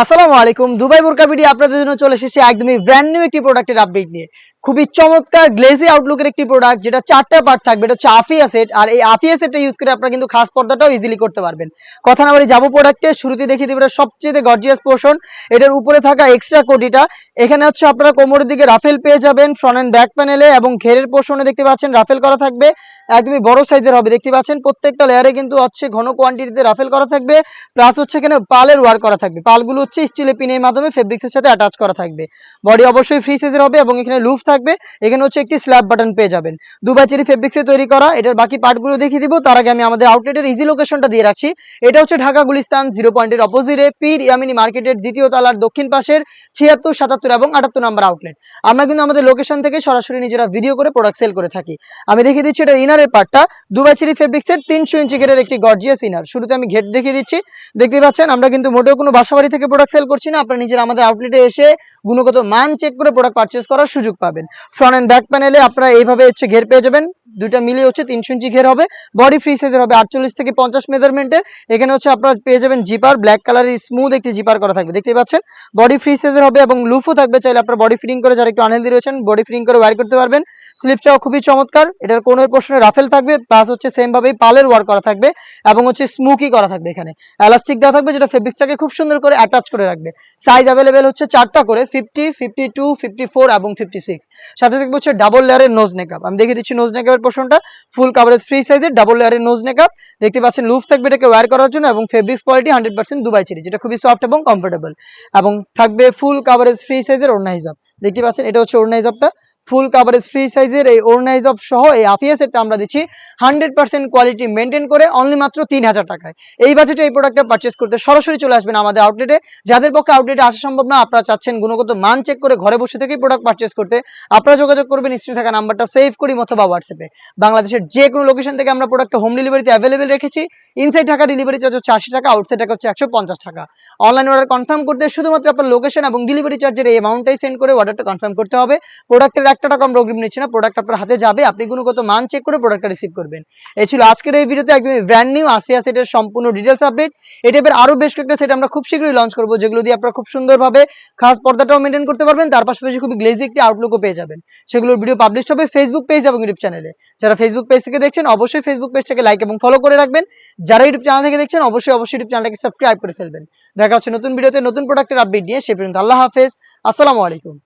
আসসালামু আলাইকুম। দুবাই বোরকা ভিডিও আপনাদের জন্য চলে এসেছে একদমই ব্র্যান্ড নিউ একটি প্রোডাক্টের আপডেট নিয়ে। খুবই চমৎকার গ্লেজি আউটলুকের একটি প্রোডাক্ট যেটা চারটা পার্ট থাকবে। এটা হচ্ছে আফিয়া সেট আর এই আফিয়া সেটটা ইউজ করে আপনারা কিন্তু খাস পর্দাটাও ইজিলি করতে পারবেন। কথা না বলি যাব প্রোডাক্টে শুরুতে দেখিয়ে দেবে এটা সবচেয়ে গর্জিয়াস পোর্শন এটার উপরে থাকা এক্সট্রা কোটিটা, এখানে হচ্ছে আপনারা কোমরের দিকে রাফেল পেয়ে যাবেন ফ্রন্ট অ্যান্ড ব্যাক প্যানেলে এবং ঘেরের পোর্শনে দেখতে পাচ্ছেন রাফেল করা থাকবে, একদমই বড় সাইজের হবে। দেখতে পাচ্ছেন প্রত্যেকটা লেয়ারে কিন্তু হচ্ছে ঘন কোয়ান্টিটিতে রাফেল করা থাকবে প্লাস হচ্ছে এখানে পালের ওয়ার করা থাকবে। পালগুলো হচ্ছে স্টিলের পিনের মাধ্যমে ফেব্রিক্সের সাথে অ্যাটাচ করা থাকবে। বডি অবশ্যই ফ্রি সাইজের হবে, এবং এখানে লুফ থাকবে, এখানে হচ্ছে একটি স্ল্যাব বাটন পেয়ে যাবেন। দুবাই চেরি ফেব্রিক্সে তৈরি করা, এটার বাকি পার্টগুলো দেখিয়ে দিব, তার আগে আমি আমাদের আউটলেটের ইজি লোকেশনটা দিয়ে রাখছি। এটা হচ্ছে ঢাকা গুলিস্তান জিরো পয়েন্টের অপোজিটে পীর ইয়ামিনী মার্কেটের দ্বিতীয় তলার দক্ষিণ পাশের ছিয়াত্তর, সাতাত্তর এবং আটাত্তর নম্বর আউটলেট আমরা কিন্তু আমাদের লোকেশন থেকে সরাসরি নিজেরা ভিডিও করে প্রোডাক্ট সেল করে থাকি। আমি দেখিয়ে দিচ্ছি এটা ইনারের পার্টটা দুবাই চেরি ফেব্রিক্সের তিনশো ইঞ্চি গেটের একটি গর্জিয়াস ইনার শুরুতে আমি ঘেট দেখিয়ে দিচ্ছি। দেখতে পাচ্ছেন, আমরা কিন্তু মোটেও কোনো বাসাবাড়ি থেকে প্রোডাক্ট সেল করছি না। আপনারা নিজেরা আমাদের আউটলেটে এসে গুণগত মান চেক করে প্রোডাক্ট পারচেস করার সুযোগ পাবেন। ফ্রন্ট অ্যান্ড ব্যাক প্যানেলে আপনারা এইভাবে হচ্ছে ঘের পেয়ে যাবেন। দুইটা মিলিয়ে হচ্ছে তিনশো ইঞ্চি ঘের হবে। বডি ফ্রি সাইজের হবে আটচল্লিশ থেকে পঞ্চাশ মেজারমেন্টের এখানে হচ্ছে আপনারা পেয়ে যাবেন জিপার ব্ল্যাক কালারের স্মুথ একটি জিপার করা থাকবে। দেখতে পাচ্ছেন? বডি ফ্রি সাইজের হবে এবং লুফও থাকবে। চাইলে আপনারা বডি ফিটিং করে যারা একটু আনহেলদি রয়েছেন বডি ফিটিং করে ওয়ার করতে পারবেন। স্লিপটাও খুবই চমৎকার। এটার কোনের পোর্শনে রাফেল থাকবে প্লাস হচ্ছে সেম ভাবেই পালের ওয়ার করা থাকবে এবং হচ্ছে স্মুকি করা থাকবে এখানে। এলাস্টিক দেওয়া থাকবে, যেটা ফেব্রিকটাকে খুব সুন্দর করে অ্যাটাচ করে রাখবে। সাইজ অ্যাভেলেবেল হচ্ছে চারটা করে fifty fifty two fifty four এবং ফিফটি সিক্স সাথে থাকবে হচ্ছে ডাবল লেয়ারের নোজ নেকআপ আমি দেখিয়ে দিচ্ছি নোজ নেকআপের পোর্শনটা ফুল কাভারেজ ফ্রি সাইজের ডাবল লেয়ারের নোজ মেকআপ দেখতে পাচ্ছেন লুফ থাকবে এটাকে ওয়ার করার জন্য এবং fabrics quality hundred percent Dubai ছিল যেটা খুবই সফট এবং কমফোর্টেবল এবং থাকবে ফুল কাভারেজ ফ্রি সাইজের ওড়না হিসাব দেখতে পাচ্ছেন, এটা হচ্ছে ওড়না হিসাবটা ফুল কাভারেজ ফ্রি সাইজের এই ওড়না হিসাব সহ এই আফিয়া সেটটা আমরা দিচ্ছি। হান্ড্রেড পার্সেন্ট কোয়ালিটি মেনটেন করে অনলি মাত্র তিন হাজার টাকায়। এই বাজেটে এই প্রোডাক্টটা পারচেস করতে সরাসরি চলে আসবেন আমাদের আউটলেটে যাদের পক্ষে আউটলেটে আসা সম্ভব না, আপনারা চাচ্ছেন গুণগত মান চেক করে ঘরে বসে থেকেই প্রোডাক্ট পারচেস করতে, আপনারা যোগাযোগ করবেন স্ক্রিনে থাকা নাম্বারটা সেভ করি অথবা হোয়াটসঅ্যাপে বাংলাদেশের যে কোনো লোকেশন থেকে আমরা প্রোডাক্টটা হোম ডেলিভারিতে অ্যাভেলেবেল রেখেছি। ইনসাইড ঢাকা ডেলিভারি চার্জ হচ্ছে আশি টাকা আউটসাইড টাকা হচ্ছে একশো পঞ্চাশ টাকা। অনলাইন অর্ডার কনফার্ম করতে শুধুমাত্র আপনার লোকেশন এবং ডেলিভারি চার্জের এই অ্যামাউন্টটাই সেন্ড করে অর্ডারটা কনফার্ম করতে হবে। প্রোডাক্টের একটা টাকা আমরা অগ্রিম নিচ্ছি না প্রোডাক্ট আপনার হাতে যাবে, আপনি গুণগত মান চেক করে প্রোডাক্টটা রিসিভ করবেন। এই ছিল আজকের এই ভিডিওতে একদম ব্র্যান্ড নিউ আসিয়া সেটের সম্পূর্ণ ডিটেলস আপডেট এই টাইপের আরও বেশ কয়েকটা সেট আমরা খুব শীঘ্রই লঞ্চ করব, যেগুলো দিয়ে আপনারা খুব সুন্দরভাবে খাস পর্দাটাও মেনটেন করতে পারবেন, তার পাশাপাশি খুবই গ্লেজি একটি আউটলুকও পেয়ে যাবেন। সেগুলোর ভিডিও পাবলিশ হবে ফেসবুক পেজ এবং ইউটিউব চ্যানেলে যারা ফেসবুক পেজ থেকে দেখছেন, অবশ্যই ফেসবুক পেজটাকে লাইক এবং ফলো করে রাখবেন। যারা ইউটিউব চ্যানেল থেকে দেখছেন, অবশ্যই অবশ্যই ইউটিউব চ্যানেলটাকে সাবস্ক্রাইব করে ফেলবেন। দেখা হচ্ছে নতুন ভিডিওতে নতুন প্রোডাক্টের আপডেট নিয়ে, সে পর্যন্ত আল্লাহ হাফেজ। আসসালামু আলাইকুম।